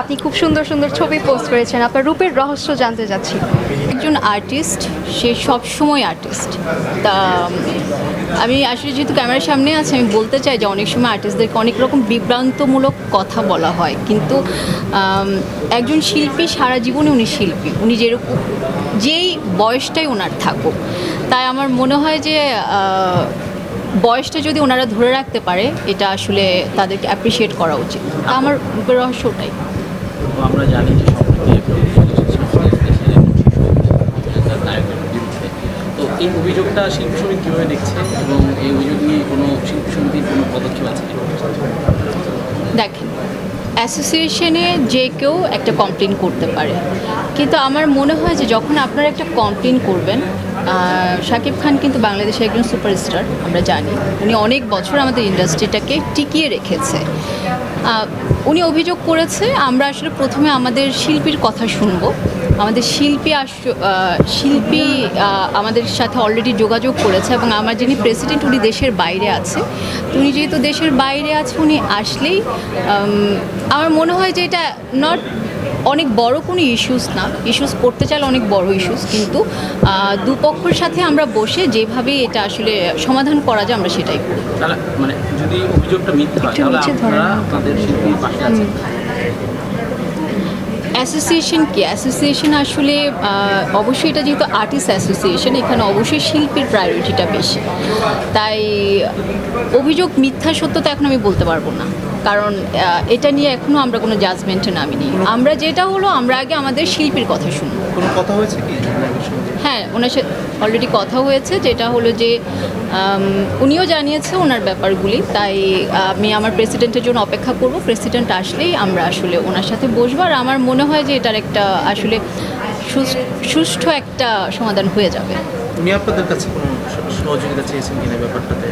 আপনি খুব সুন্দর সুন্দর ছবি পোস্ট করেছেন। আপনার রূপের রহস্য জানতে চাচ্ছি। একজন আর্টিস্ট সে সব সময় আর্টিস্ট তা আমি আসলে যেহেতু ক্যামেরার সামনে আছে, আমি বলতে চাই যে অনেক সময় আর্টিস্টদেরকে অনেক রকম বিভ্রান্তমূলক কথা বলা হয়। কিন্তু একজন শিল্পী সারা জীবনে উনি শিল্পী। উনি যেরকম, যেই বয়সটাই ওনার থাকুক। তাই আমার মনে হয় যে বয়সটা যদি ওনারা ধরে রাখতে পারে এটা আসলে তাদেরকে অ্যাপ্রিসিয়েট করা উচিত। আমার রূপের রহস্য ওটাই আমরা জানি যে এই অভিযোগটা শিল্পী সমিতি কীভাবে দেখছে এবং এই অভিযোগ নিয়ে কোনো শিল্পী সমিতির কোনো পদক্ষেপ আছে দেখেন অ্যাসোসিয়েশনে যে কেউ একটা কমপ্লেন করতে পারে। কিন্তু আমার মনে হয় যে যখন আপনারা একটা কমপ্লেন করবেন শাকিব খান কিন্তু বাংলাদেশের একজন সুপারস্টার, আমরা জানি। উনি অনেক বছর আমাদের ইন্ডাস্ট্রিটাকে টিকিয়ে রেখেছে। উনি অভিযোগ করেছে, আমরা আসলে প্রথমে আমাদের শিল্পীর কথা শুনব। আমাদের শিল্পী আস শিল্পী আমাদের সাথে অলরেডি যোগাযোগ করেছে এবং আমার যিনি প্রেসিডেন্ট উনি দেশের বাইরে আছে। উনি যেহেতু দেশের বাইরে আছে, উনি আসলেই আমার মনে হয় যে এটা নট অনেক বড় কোনো ইস্যুস না। ইস্যুস করতে চাইলে অনেক বড় ইস্যুস কিন্তু দুপক্ষের সাথে আমরা বসে যেভাবে এটা আসলে সমাধান করা যায় আমরা সেটাই করি। মানে যদি অভিযোগটা মিথ্যা হয় তাহলে আপনারা আপনাদের শিল্পীর পাশে আছেন অ্যাসোসিয়েশন কি? অ্যাসোসিয়েশন আসলে অবশ্যই এটা যেহেতু আর্টিস্ট অ্যাসোসিয়েশন এখানে অবশ্যই শিল্পীর প্রায়োরিটিটা বেশি। তাই অভিযোগ মিথ্যা সত্য তো এখন আমি বলতে পারব না। কারণ এটা নিয়ে এখনও আমরা কোনো জাজমেন্টে নামিনি। আমরা যেটা হলো আমরা আগে আমাদের শিল্পীর কথা শুনব। কোনো কথা হয়েছে কি? হ্যাঁ ওনার সাথে অলরেডি কথা হয়েছে যেটা হলো যে উনিও জানিয়েছে ওনার ব্যাপারগুলি তাই আমি আমার প্রেসিডেন্টের জন্য অপেক্ষা করব প্রেসিডেন্ট আসলেই আমরা আসলে ওনার সাথে বসবো আর আমার মনে হয় যে এটার একটা আসলে সুষ্ঠু একটা সমাধান হয়ে যাবে। উনি আপনাদের কাছে কোনো সহযোগিতা চেয়েছেন কিনা ব্যাপারটাতে?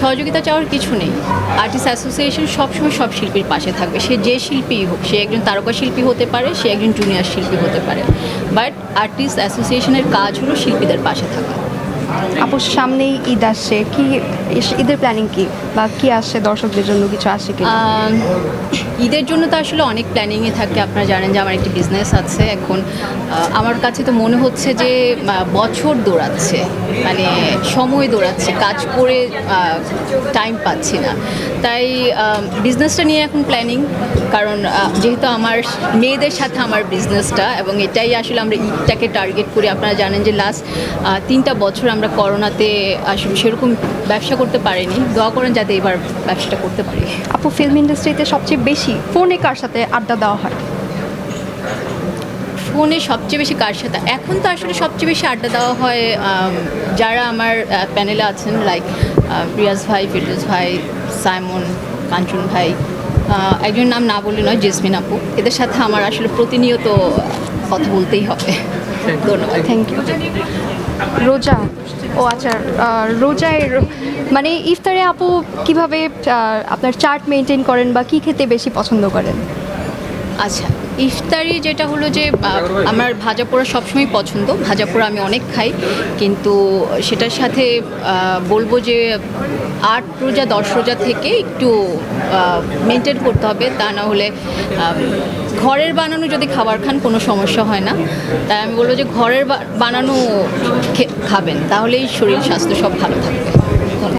সহযোগিতা চাওয়ার কিছু নেই। আর্টিস্ট অ্যাসোসিয়েশন সবসময় সব শিল্পীর পাশে থাকবে। সে যে শিল্পী হোক সে একজন তারকা শিল্পী হতে পারে সে একজন জুনিয়র শিল্পী হতে পারে। বাট আর্টিস্ট অ্যাসোসিয়েশনের কাজ হলো শিল্পীদের পাশে থাকা। আপুর সামনেই ঈদ আসছে। কি ঈদের প্ল্যানিং কি? বা কি আসছে দর্শকদের জন্য? কিছু আসে কি ঈদের জন্য তো আসলে অনেক প্ল্যানিংয়ে থাকে। আপনারা জানেন যে আমার একটি বিজনেস আছে। এখন আমার কাছে তো মনে হচ্ছে যে বছর দৌড়াচ্ছে। মানে সময় দৌড়াচ্ছে। কাজ করে টাইম পাচ্ছি না। তাই বিজনেসটা নিয়ে এখন প্ল্যানিং কারণ যেহেতু আমার মেয়েদের সাথে আমার বিজনেসটা এবং এটাই আসলে আমরা ঈদটাকে টার্গেট করি। আপনারা জানেন যে লাস্ট তিনটা বছর আমরা করোনাতে আসলে সেরকম ব্যবসা করতে পারিনি। দোয়া করেন যাতে এবার ব্যবসাটা করতে পারি। আপু ফিল্ম ইন্ডাস্ট্রিতে সবচেয়ে বেশি ফোনে কার সাথে আড্ডা দেওয়া হয়? ফোনে সবচেয়ে বেশি কার সাথে? এখন তো আসলে সবচেয়ে বেশি আড্ডা দেওয়া হয় যারা আমার প্যানেলে আছেন লাইক রিয়াজ ভাই ফিরোজ ভাই সাইমন কাঞ্চন ভাই একজন নাম না বললে নয় জেসমিন আপু। এদের সাথে আমার আসলে প্রতিনিয়ত কথা বলতেই হবে। ধন্যবাদ। থ্যাংক ইউ রোজা। ও আচ্ছা রোজায় মানে ইফতারে আপু কীভাবে আপনার চার্ট মেনটেন করেন বা কি খেতে বেশি পছন্দ করেন? আচ্ছা ইফতারি যেটা হলো যে আমার ভাজা পোড়া সবসময় পছন্দ। ভাজা পোড়া আমি অনেক খাই কিন্তু সেটার সাথে বলব যে আট রোজা দশ রোজা থেকে একটু মেনটেন করতে হবে। তা না হলে ঘরের বানানো যদি খাবার খান, কোনো সমস্যা হয় না। তাই আমি বলব যে ঘরের বানানো খাবেন, তাহলেই শরীর স্বাস্থ্য সব ভালো থাকবে।